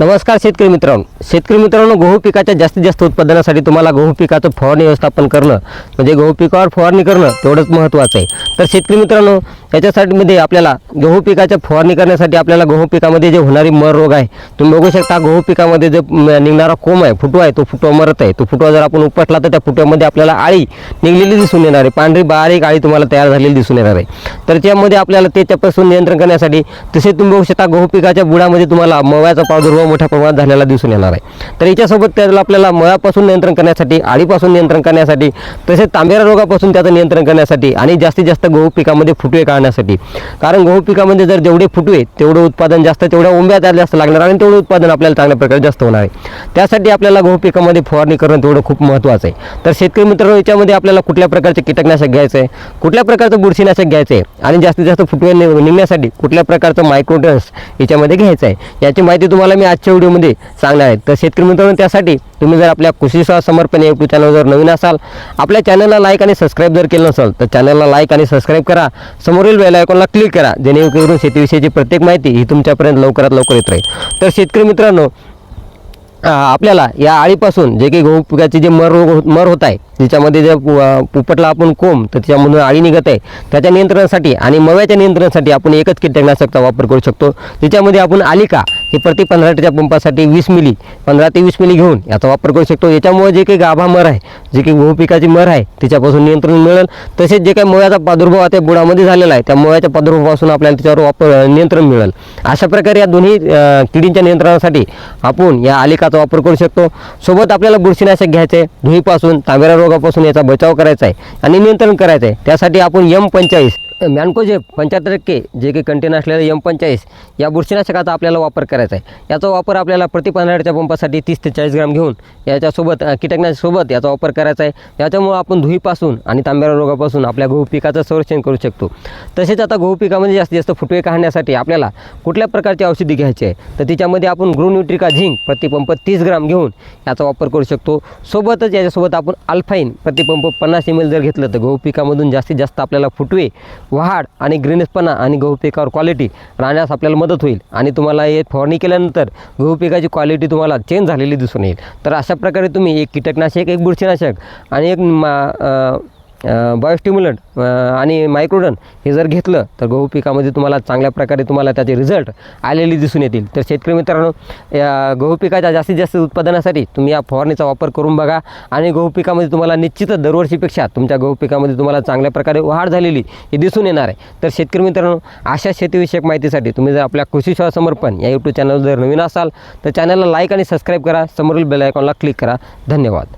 नमस्कार शेतकरी मित्रांनो. शेतकरी मित्रांनो गहू पिकाच्या जास्तीत जास्त उत्पादनासाठी तुम्हाला गहू पिकाचं फवारणी व्यवस्थापन करणं म्हणजे गहू पिकावर फवारणी करणं तेवढंच महत्त्वाचं आहे. तर शेतकरी मित्रांनो याच्यासाठीमध्ये आपल्याला गहू पिकाच्या फवारणी करण्यासाठी आपल्याला गहू पिकामध्ये जे होणारी मर रोग आहे तुम्ही बघू शकता गहू पिकामध्ये जे निघणारा कोंब आहे फुटवा आहे तो फुटवा मरत आहे. तो फुटवा जर आपण उपटला तर त्या फुटव्यामध्ये आपल्याला आळी निघलेली दिसून येणार आहे. पांढरी बारीक आळी तुम्हाला तयार झालेली दिसून येणार आहे. तर त्यामध्ये आपल्याला त्याच्यापासून नियंत्रण करण्यासाठी तसे तुम्ही बघू शकता गहू पिकाच्या बुडामध्ये तुम्हाला मव्याचा प्रादुर्भाव मोठ्या प्रमाणात झालेला दिसून येणार आहे. तर याच्यासोबत त्याला आपल्याला मळापासून नियंत्रण करण्यासाठी आळीपासून नियंत्रण करण्यासाठी तसेच तांबेरा रोगापासून त्याचं नियंत्रण करण्यासाठी आणि जास्तीत जास्त गहू पिकामध्ये फुटवे काढण्यासाठी. कारण गहू पिकामध्ये जर जेवढे फुटवे तेवढं उत्पादन जास्त तेवढ्या ओंब्या त्याला जास्त लागणार आणि तेवढं उत्पादन आपल्याला चांगल्या प्रकारे जास्त होणार आहे. त्यासाठी आपल्याला गहू पिकामध्ये फवारणी करणं तेवढं खूप महत्त्वाचं आहे. तर शेतकरी मित्रांनो याच्यामध्ये आपल्याला कुठल्या प्रकारचे कीटकनाशक घ्यायचं आहे कुठल्या प्रकारचं बुरशीनाशक घ्यायचं आहे आणि जास्तीत जास्त फुटवे निघण्यासाठी कुठल्या प्रकारचं मायक्रोटन्स याच्यामध्ये घ्यायचं आहे याची माहिती तुम्हाला मी आजच्या व्हिडिओमध्ये सांगणार आहेत तर शेतकरी मित्रांनो त्यासाठी तुम्ही जर आपल्या कृषीसह समर्पण या यूट्यूब चॅनल जर नवीन असाल आपल्या चॅनलला लाईक आणि सबस्क्राईब जर केलं नसाल तर चॅनलला लाईक आणि सबस्क्राईब करा. समोरील बेल आयकॉनला क्लिक करा जेणेकरून शेतीविषयीची प्रत्येक माहिती ही तुमच्यापर्यंत लवकरात लवकर येत राहील. तर शेतकरी मित्रांनो आपल्याला या आळीपासून जे काही गहू पिकाचे जे मर रोग मर होत आहे ज्याच्यामध्ये जे पुपटला आपण कोंब तर त्याच्यामधून आळी निघत आहे त्याच्या नियंत्रणासाठी आणि मव्याच्या नियंत्रणासाठी आपण एकच कीटकनाशकचा वापर करू शकतो. त्याच्यामध्ये आपण आलिका हे प्रति पंधरा लिटरच्या पंपासाठी वीस मिली पंधरा ते वीस मिली घेऊन याचा वापर करू शकतो. याच्यामुळे जे काही गाभा मर आहे जे काही गहू पिकाची मर आहे त्याच्यापासून नियंत्रण मिळेल. तसेच जे काही मव्याचा प्रादुर्भाव त्या बुडामध्ये झालेला आहे त्या मव्याच्या प्रादुर्भावापासून आपल्याला त्याच्यावर वापर नियंत्रण मिळेल. अशा प्रकारे या दोन्ही किडींच्या नियंत्रणासाठी आपण या आलिकाचा वापर करू शकतो. सोबत आपल्याला बुरशीनाशक घ्यायचं आहे धुईपासून तांबेरा रोगापासून याचा बचाव करायचा आहे आणि नियंत्रण करायचं आहे. त्यासाठी आपण यम पंचाळीस मॅनकोजेब पंच्याहत्तर टक्के जे काही कंटेन असलेलं एम पंचाळीस या बुरशीनाशकाचा आपल्याला वापर करायचा आहे. याचा वापर आपल्याला प्रति पंधराच्या पंपासाठी तीस ते चाळीस ग्राम घेऊन याच्यासोबत कीटकनाशकसोबत याचा वापर करायचा आहे. याच्यामुळं आपण धुईपासून आणि तांब्या रोगापासून आपल्या गहू पिकाचं संरक्षण करू शकतो. तसेच आता गहू पिकामध्ये जास्तीत जास्त फुटवे काढण्यासाठी आपल्याला कुठल्या प्रकारची औषधी घ्यायची आहे? तर तिच्यामध्ये आपण ग्रोन्युट्रिका झिंक प्रतिपंप तीस ग्राम घेऊन याचा वापर करू शकतो. सोबतच याच्यासोबत आपण अल्फाईन प्रतिपंप पन्नास एम एल जर घेतलं तर गहू पिकामधून जास्तीत जास्त आपल्याला फुटवे वाढ आणि ग्रीनेसपणा आणि गहू पिकावर क्वालिटी राहण्यास आपल्याला मदत होईल. आणि तुम्हाला हे फवारणी केल्यानंतर गहू पिकाची क्वालिटी तुम्हाला चेंज झालेली दिसून येईल. तर अशा प्रकारे तुम्ही एक कीटकनाशक एक बुरशीनाशक आणि एक मा बायोस्टिम्युलंट आणि मायक्रोडन हे जर घेतलं तर गहू पिकामध्ये तुम्हाला चांगल्या प्रकारे तुम्हाला त्याचे रिझल्ट आलेले दिसून येतील. तर शेतकरी मित्रांनो या गहू पिकाच्या जास्तीत जास्त उत्पादनासाठी तुम्ही या फवारणीचा वापर करून बघा आणि गहू पिकामध्ये तुम्हाला निश्चितच दरवर्षीपेक्षा तुमच्या गहू पिकामध्ये तुम्हाला चांगल्या प्रकारे वाढ झालेली हे दिसून येणार आहे. तर शेतकरी मित्रांनो अशा शेतीविषयक माहितीसाठी तुम्ही जर आपल्या कृषी सेवा समर्पण या यूट्यूब चॅनल जर नवीन असाल तर चॅनलला लाईक आणि सबस्क्राईब करा. समोरील बेल आयकॉनला क्लिक करा. धन्यवाद.